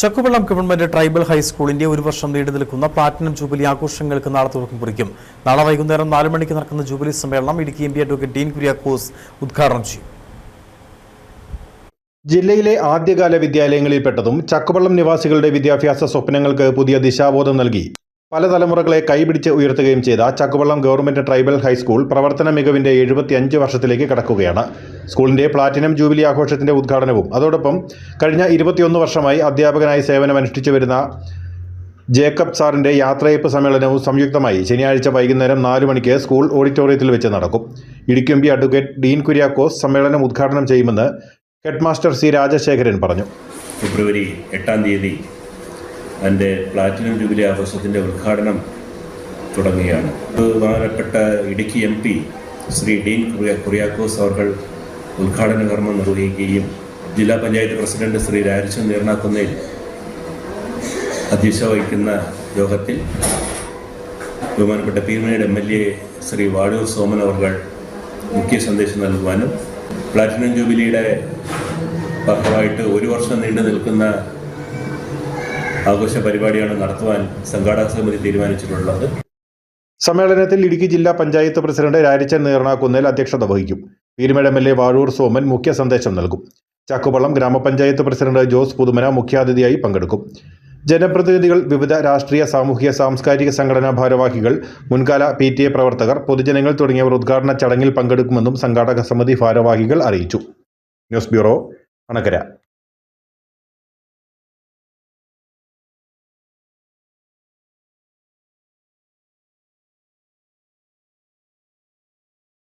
Chakkuvallam government tribal ഹൈസ്കൂളിന്റെ ഒരു വർഷം നീണ്ടു നിൽക്കുന്ന പ്ലാറ്റിനം ജൂബിലി ആഘോഷങ്ങൾക്ക് നാളെ തുടക്കം കുറിക്കും. നാളെ വൈകുന്നേരം നാല് മണിക്ക് നടക്കുന്ന ജൂബിലി സമ്മേളനം Idukki M P advocate Dean Kuriakose ഉദ്ഘാടനം ചെയ്യും. ജില്ലയിലെ ആദ്യകാല വിദ്യാലയങ്ങളിൽപ്പെട്ടതും ചക്കുവള്ളം നിവാസികളുടെ വിദ്യാഭ്യാസ സ്വപ്നങ്ങൾക്ക് പുതിയ ദിശാബോധം നൽകി. പല തലമുറകളെ കൈപിടിച്ച് ഉയർത്തുകയും ചെയ്ത ചക്കുവള്ളം ഗവൺമെന്റ് ട്രൈബൽ ഹൈസ്കൂൾ പ്രവർത്തന മികവിന്റെ എഴുപത്തിയഞ്ച് വർഷത്തിലേക്ക് കടക്കുകയാണ്. സ്കൂളിന്റെ പ്ലാറ്റിനം ജൂബിലി ആഘോഷത്തിന്റെ ഉദ്ഘാടനവും അതോടൊപ്പം കഴിഞ്ഞ ഇരുപത്തിയൊന്ന് വർഷമായി അധ്യാപകനായി സേവനമനുഷ്ഠിച്ചു വരുന്ന ജേക്കബ് സാറിന്റെ യാത്രയപ്പ് സമ്മേളനവും സംയുക്തമായി ശനിയാഴ്ച വൈകുന്നേരം നാല് മണിക്ക് സ്കൂൾ ഓഡിറ്റോറിയത്തിൽ വെച്ച് നടക്കും. ഇടുക്കിയമ്പി അഡ്വക്കേറ്റ് ഡീൻ കുര്യാക്കോസ് സമ്മേളനം ഉദ്ഘാടനം ചെയ്യുമെന്ന് ഹെഡ്മാസ്റ്റർ സി രാജശേഖരൻ പറഞ്ഞു. ഫെബ്രുവരി എട്ടാം തീയതി അതിന്റെ പ്ലാറ്റിനം ജൂബിലി ആഘോഷത്തിന്റെ ഉദ്ഘാടനം തുടങ്ങുകയാണ് ബഹുമാനപ്പെട്ട ഇടുക്കി എം പി ശ്രീ ഡീൻ കുറിയ കുറിയാക്കോസ് അവർകൾ ഉദ്ഘാടന കർമ്മം നിർവഹിക്കുകയും ജില്ലാ പഞ്ചായത്ത് പ്രസിഡന്റ് ശ്രീ രാജചന്ദ് നീർനാക്കുന്നേൽ അധ്യക്ഷ വഹിക്കുന്ന യോഗത്തിൽ ബഹുമാനപ്പെട്ട പീർമനയുടെ M L A Shri Vadoor Soman അവർ മുഖ്യ സന്ദേശം നൽകുവാനും പ്ലാറ്റിനം ജൂബിലിയുടെ ഭാഗമായിട്ട് ഒരു വർഷം നീണ്ടു നിൽക്കുന്ന ആഘോഷ പരിപാടിയാണ് നടത്തുവാൻ സംഘാടക സമിതി തീരുമാനിച്ചിട്ടുള്ളത്. സമ്മേളനത്തിൽ ഇടുക്കി ജില്ലാ പഞ്ചായത്ത് പ്രസിഡന്റ് രാരിച്ചൻ നീർണാക്കുന്നേൽ അധ്യക്ഷത വഹിക്കും. Peermade M. L. A. Vazhoor Soman മുഖ്യ സന്ദേശം നൽകും. ചക്കുവള്ളം ഗ്രാമപഞ്ചായത്ത് പ്രസിഡന്റ് ജോസ് പുതുമന മുഖ്യാതിഥിയായി പങ്കെടുക്കും. ജനപ്രതിനിധികൾ വിവിധ രാഷ്ട്രീയ സാമൂഹിക സാംസ്കാരിക സംഘടനാ ഭാരവാഹികൾ മുൻകാല പി ടി എ പ്രവർത്തകർ പൊതുജനങ്ങൾ തുടങ്ങിയവർ ഉദ്ഘാടന ചടങ്ങിൽ പങ്കെടുക്കുമെന്നും സംഘാടക സമിതി ഭാരവാഹികൾ അറിയിച്ചു. News bureau Anakkara